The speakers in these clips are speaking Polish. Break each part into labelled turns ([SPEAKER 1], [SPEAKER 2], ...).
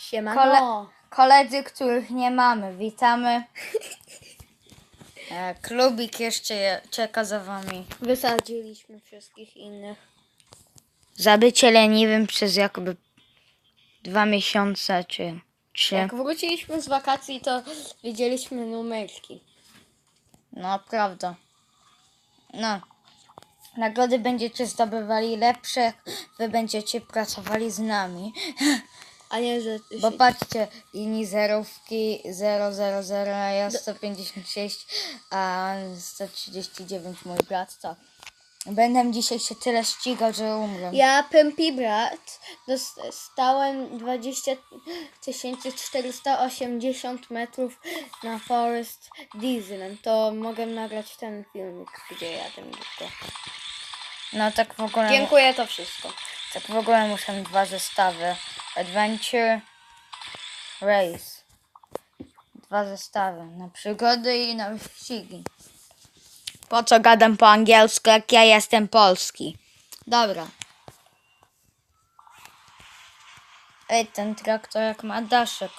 [SPEAKER 1] Siemano.
[SPEAKER 2] Kole- koledzy, których nie mamy, witamy. E, Klubik jeszcze je, czeka za wami.
[SPEAKER 1] Wysadziliśmy wszystkich innych.
[SPEAKER 2] Za bycie leniwym przez jakby dwa miesiące czy trzy.
[SPEAKER 1] Jak wróciliśmy z wakacji, to widzieliśmy numerki.
[SPEAKER 2] No, prawda. No. Nagrody będziecie zdobywali lepsze, wy będziecie pracowali z nami.
[SPEAKER 1] A nie, że...
[SPEAKER 2] Bo patrzcie, inni zerówki 000, a ja 156, a 139 mój brat, to będę dzisiaj się tyle ścigał, że umrę.
[SPEAKER 1] Ja, Pępi Brat, dostałem 20 480 metrów na Forest Disneyland. To mogę nagrać ten filmik, gdzie jadę tylko.
[SPEAKER 2] No tak w ogóle,
[SPEAKER 1] Dziękuję, to wszystko.
[SPEAKER 2] tak w ogóle muszę dwa zestawy. Adventure, Race. Dwa zestawy, na przygody i na wyścigi. Po co gadam po angielsku, jak ja jestem polski? Dobra. Ej, ten traktor jak ma daszek.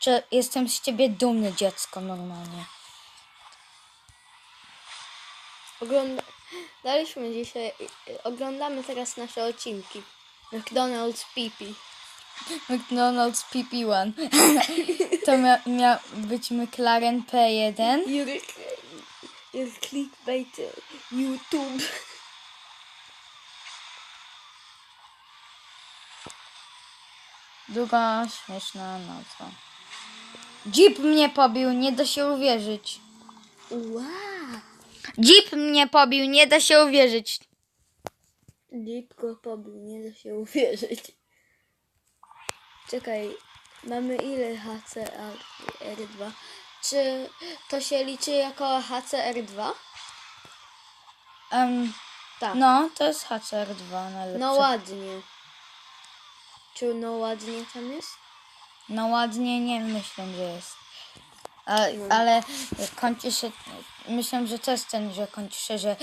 [SPEAKER 2] Czy jestem z ciebie dumny, dziecko, normalnie.
[SPEAKER 1] Oglądaliśmy dzisiaj, oglądamy teraz nasze odcinki. McDonald's Pipi.
[SPEAKER 2] McDonald's PP1. to mia- miał być McLaren P1.
[SPEAKER 1] Jurek, jest clickbait YouTube.
[SPEAKER 2] Długa, śmieszna nazwa. Jeep mnie pobił, nie da się uwierzyć.
[SPEAKER 1] Wow.
[SPEAKER 2] Jeep mnie pobił, nie da się uwierzyć.
[SPEAKER 1] Jeep go pobił, nie da się uwierzyć. Czekaj, mamy ile HCR2? Czy to się liczy jako HCR2?
[SPEAKER 2] Em,
[SPEAKER 1] Tak.
[SPEAKER 2] no, to jest HCR2 najlepsze.
[SPEAKER 1] No ładnie. Czy no ładnie tam jest?
[SPEAKER 2] No ładnie nie myślę, że jest. Ale, ale kończy się, myślę, że to jest ten, że kończy się, że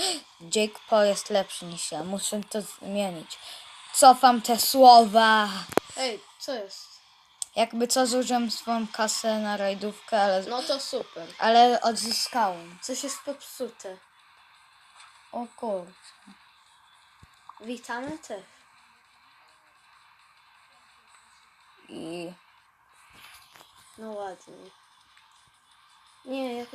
[SPEAKER 2] Jake Paul jest lepszy niż ja. Muszę to zmienić. Cofam te słowa.
[SPEAKER 1] Ej, co jest?
[SPEAKER 2] Jakby co zużyłem swoją kasę na rajdówkę, ale,
[SPEAKER 1] No to super.
[SPEAKER 2] ale odzyskałem.
[SPEAKER 1] Coś jest popsute.
[SPEAKER 2] O kurczę.
[SPEAKER 1] Witamy też.
[SPEAKER 2] I
[SPEAKER 1] No ładnie. Nie, jak...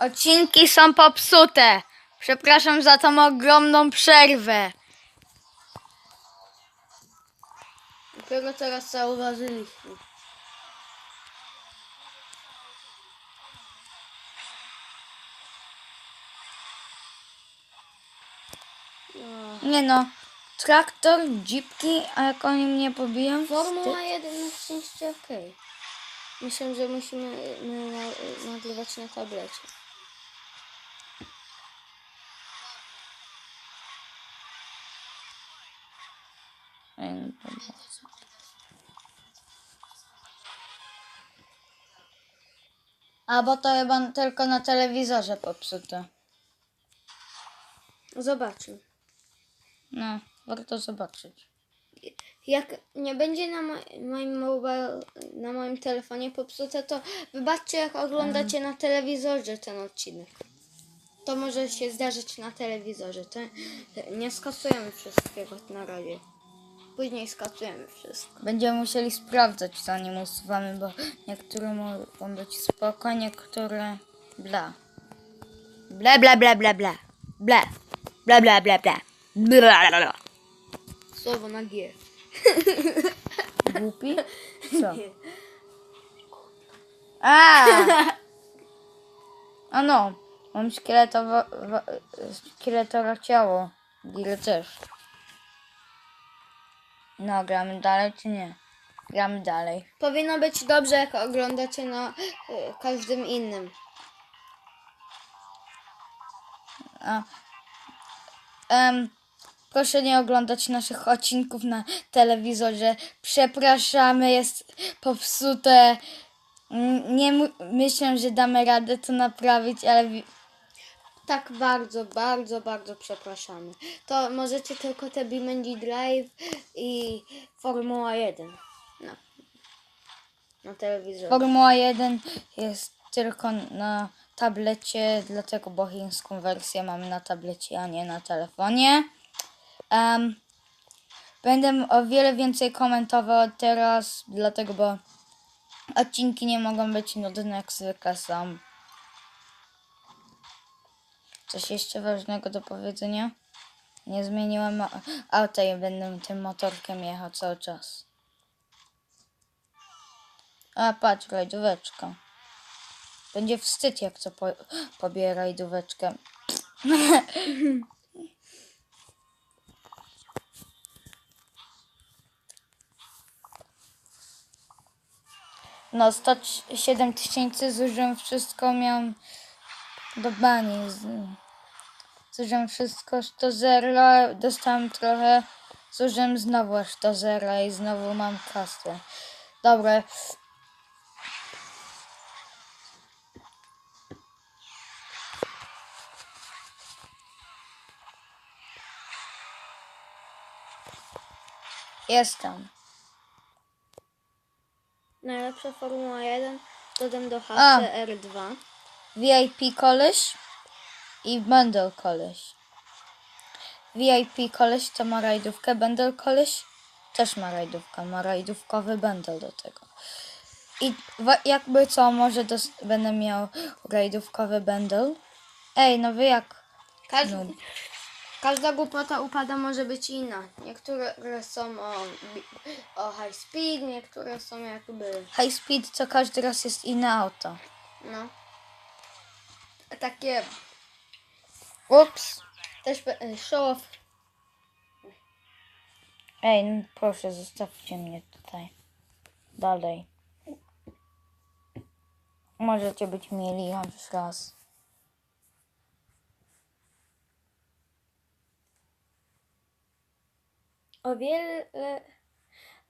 [SPEAKER 2] odcinki są popsute. Przepraszam za tą ogromną przerwę.
[SPEAKER 1] Dopiero teraz zauważyliśmy.
[SPEAKER 2] Nie no, traktor, jeepki, a jak oni mnie pobiją?
[SPEAKER 1] Formuła 1 na szczęście okej. Myślę, że musimy my na, nagrywać na tablecie.
[SPEAKER 2] A bo to chyba tylko na telewizorze popsute.
[SPEAKER 1] Zobaczmy.
[SPEAKER 2] No, warto zobaczyć.
[SPEAKER 1] Jak nie będzie na mo- moim mobile, na moim telefonie popsute, to wybaczcie jak oglądacie na telewizorze ten odcinek. To może się zdarzyć na telewizorze. To nie skasujemy wszystkiego na razie. Później skasujemy wszystko.
[SPEAKER 2] Będziemy musieli sprawdzać zanim usuwamy, bo niektóre mogą być spoko, niektóre bla. Bla bla bla bla bla. Bla. Bla bla bla bla. Bla bla bla.
[SPEAKER 1] Słowo na G.
[SPEAKER 2] Głupi? Co? A! A no, mam szkieletowe, szkieletowe ciało. Gil też. No, gramy dalej czy nie? Gramy dalej.
[SPEAKER 1] Powinno być dobrze, jak oglądacie na y, każdym innym.
[SPEAKER 2] A, em, proszę nie oglądać naszych odcinków na telewizorze. Przepraszamy, jest popsute. Nie myślę, że damy radę to naprawić, ale
[SPEAKER 1] tak bardzo, bardzo, bardzo przepraszamy. To możecie tylko te BeamNG Drive i Formuła 1 na, na telewizorze.
[SPEAKER 2] Formuła 1 jest tylko na tablecie, dlatego bo chińską wersję mam na tablecie, a nie na telefonie. Em, będę o wiele więcej komentował teraz, dlatego bo odcinki nie mogą być nudne, jak zwykle są. Coś jeszcze ważnego do powiedzenia? Nie zmieniłem auta i będę tym motorkiem jechał cały czas. A patrz, rajdóweczka. Będzie wstyd, jak co po, pobie rajdóweczkę. No, 107 tysięcy zużyłem wszystko, miałem do bani. Zużyłem wszystko do zera, dostałem trochę, zużyłem znowu aż do zera i znowu mam kasę. Dobra, jestem.
[SPEAKER 1] Najlepsza Formuła 1 dodam do
[SPEAKER 2] A.
[SPEAKER 1] HCR2.
[SPEAKER 2] VIP koleś i bundle koleś. VIP koleś to ma rajdówkę, bundle koleś też ma rajdówkę, ma rajdówkowy bundle do tego. I jakby co, może będę miał rajdówkowy bundle. Ej, no wy jak?
[SPEAKER 1] Każd
[SPEAKER 2] No.
[SPEAKER 1] Każda głupota upada może być inna. Niektóre są o, o high speed, niektóre są jakby,
[SPEAKER 2] High speed co każdy raz jest inne auto.
[SPEAKER 1] no. Takie
[SPEAKER 2] Ups.
[SPEAKER 1] też be- show off.
[SPEAKER 2] Ej, no proszę, zostawcie mnie tutaj. Dalej. Możecie być mieli chociaż raz.
[SPEAKER 1] O wiele,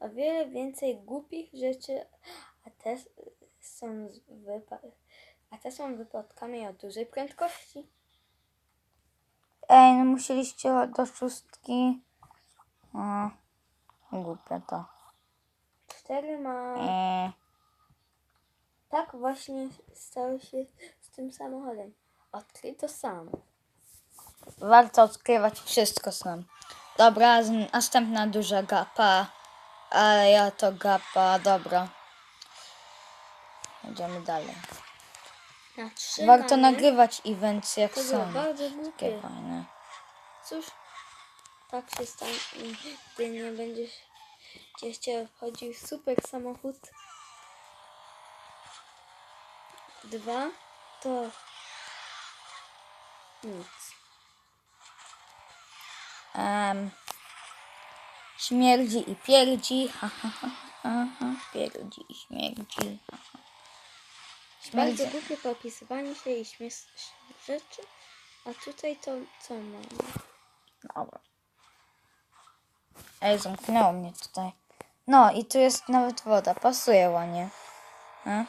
[SPEAKER 1] o wiele więcej głupich rzeczy, a te są, wypa- a te są wypadkami o dużej prędkości.
[SPEAKER 2] Ej, no musieliście do szóstki. O, głupie to.
[SPEAKER 1] Cztery ma...
[SPEAKER 2] Eee,
[SPEAKER 1] Tak właśnie stało się z tym samochodem. Odkryj to sam.
[SPEAKER 2] warto odkrywać wszystko sam. Dobra, następna duża gapa. Ale ja to gapa, dobra. Idziemy dalej. Warto nagrywać eventy jak
[SPEAKER 1] To
[SPEAKER 2] są.
[SPEAKER 1] bardzo
[SPEAKER 2] Takie
[SPEAKER 1] głupie.
[SPEAKER 2] fajne.
[SPEAKER 1] Cóż, tak się stanie, gdy nie będziesz gdzieś cię obchodził super samochód. Dwa to nic.
[SPEAKER 2] Em, śmierdzi i pierdzi. Ha, ha, ha, ha, ha. Pierdzi i śmierdzi. Ha, ha.
[SPEAKER 1] Bardzo
[SPEAKER 2] Śmierdzi.
[SPEAKER 1] głupie popisywanie się i śmieszne rzeczy. A tutaj to co mamy?
[SPEAKER 2] Dobra. Ej, zamknęło mnie tutaj. No i tu jest nawet woda. Pasuje ładnie. A?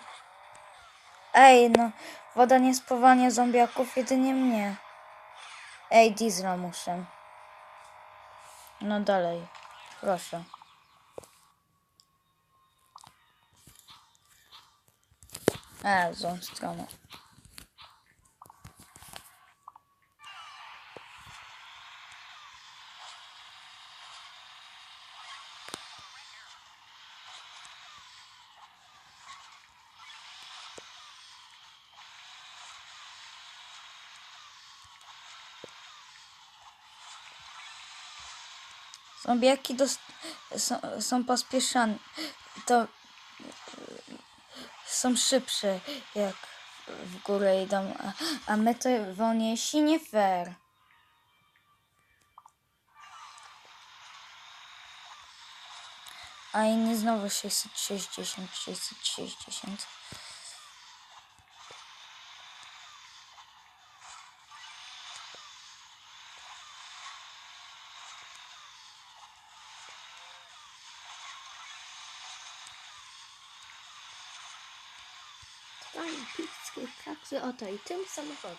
[SPEAKER 2] Ej, no. Woda nie spowalnia zombiaków, jedynie mnie. Ej, diesla muszę. No dalej. Proszę. E, złą stronę. Zombiaki są, są pospieszane. To są szybsze, jak w górę idą, a, a my to wolniejsi, nie fair. A inni znowu 660, 660.
[SPEAKER 1] Kraksy, oto i tym samochodem.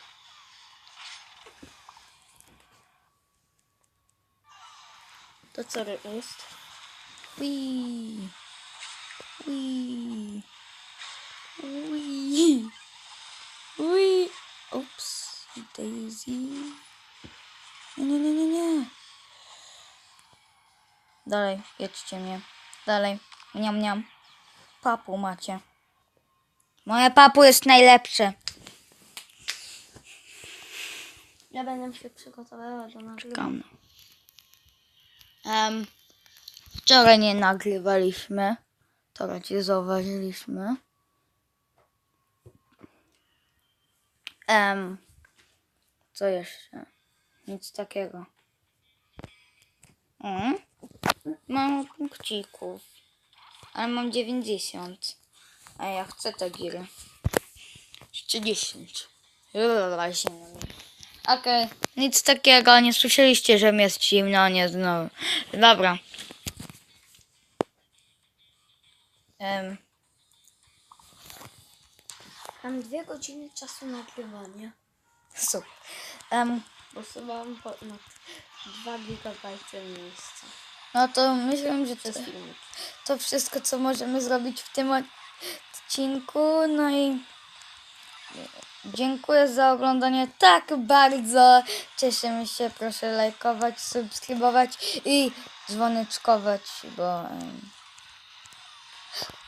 [SPEAKER 1] To co jest?
[SPEAKER 2] Wii. Wii. Wii. Wii. Ups. Daisy. Nie, nie, nie, nie, nie. Dalej, jedźcie mnie. Dalej. Miam, miam. Papu macie. Moje papu jest najlepsze.
[SPEAKER 1] Ja będę się przygotowała do nagrywania.
[SPEAKER 2] Um, wczoraj nie nagrywaliśmy. To raczej zauważyliśmy. Um, co jeszcze? Nic takiego. Mm. Mam punkcików. Ale mam 90. A ja chcę te giry. Jeszcze 10. Lala, zimno mi. Okej, nic takiego, nie słyszeliście, że mi jest zimno, nie znowu. Dobra. Em,
[SPEAKER 1] Mam dwie godziny czasu nagrywania.
[SPEAKER 2] super. Em,
[SPEAKER 1] Bo sobie mam ponad 2 gigabajty miejsca.
[SPEAKER 2] no to myślę, że to,
[SPEAKER 1] filmik.
[SPEAKER 2] to wszystko, co możemy zrobić w tym odcinku. No i dziękuję za oglądanie tak bardzo. Cieszymy się, proszę lajkować, subskrybować i dzwoneczkować, bo...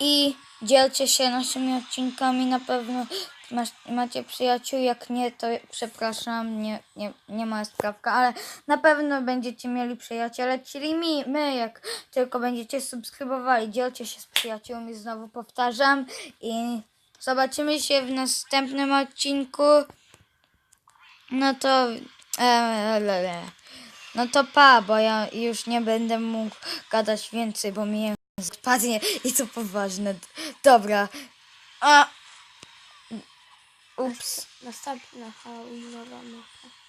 [SPEAKER 2] I dzielcie się naszymi odcinkami, na pewno masz, macie przyjaciół, jak nie, to przepraszam, nie, nie, nie ma sprawka, ale na pewno będziecie mieli przyjaciele, czyli mi, my, jak tylko będziecie subskrybowali, dzielcie się z przyjaciółmi, znowu powtarzam i zobaczymy się w następnym odcinku. No to... E. No to pa, bo ja już nie będę mógł gadać więcej, bo mi język padnie i to poważne. Dobra. A. Ups.
[SPEAKER 1] Następna halloweenowa mapa.